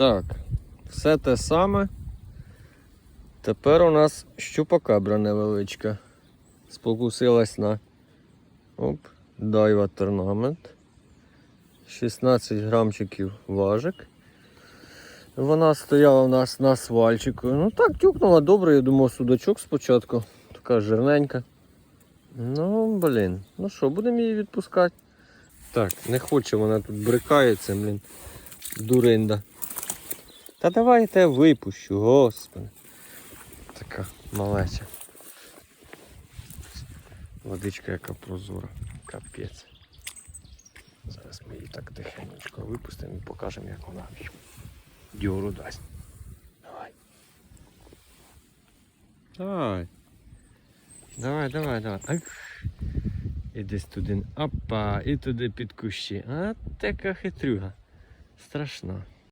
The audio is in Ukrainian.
Так, все те саме. Тепер у нас щупакабра невеличка. Спокусилась на оп, дайва торнамент. 16 грамчиків важик. Вона стояла у нас на свальчику. Ну так, тюкнула добре, я думав, судачок спочатку. Така жирненька. Ну, блін. Ну що, будемо її відпускати. Так, не хоче вона тут брикається, блін. Дуринда. Та давай я випущу, господи. Така малеча. Водичка яка прозора. Капець. Зараз ми її так тихенько випустимо і покажемо, як вона дьору дасть. Давай. Давай. Давай, давай, давай. Ай. І десь туди. Опа, і туди під кущі. А така хитрюга. Страшна.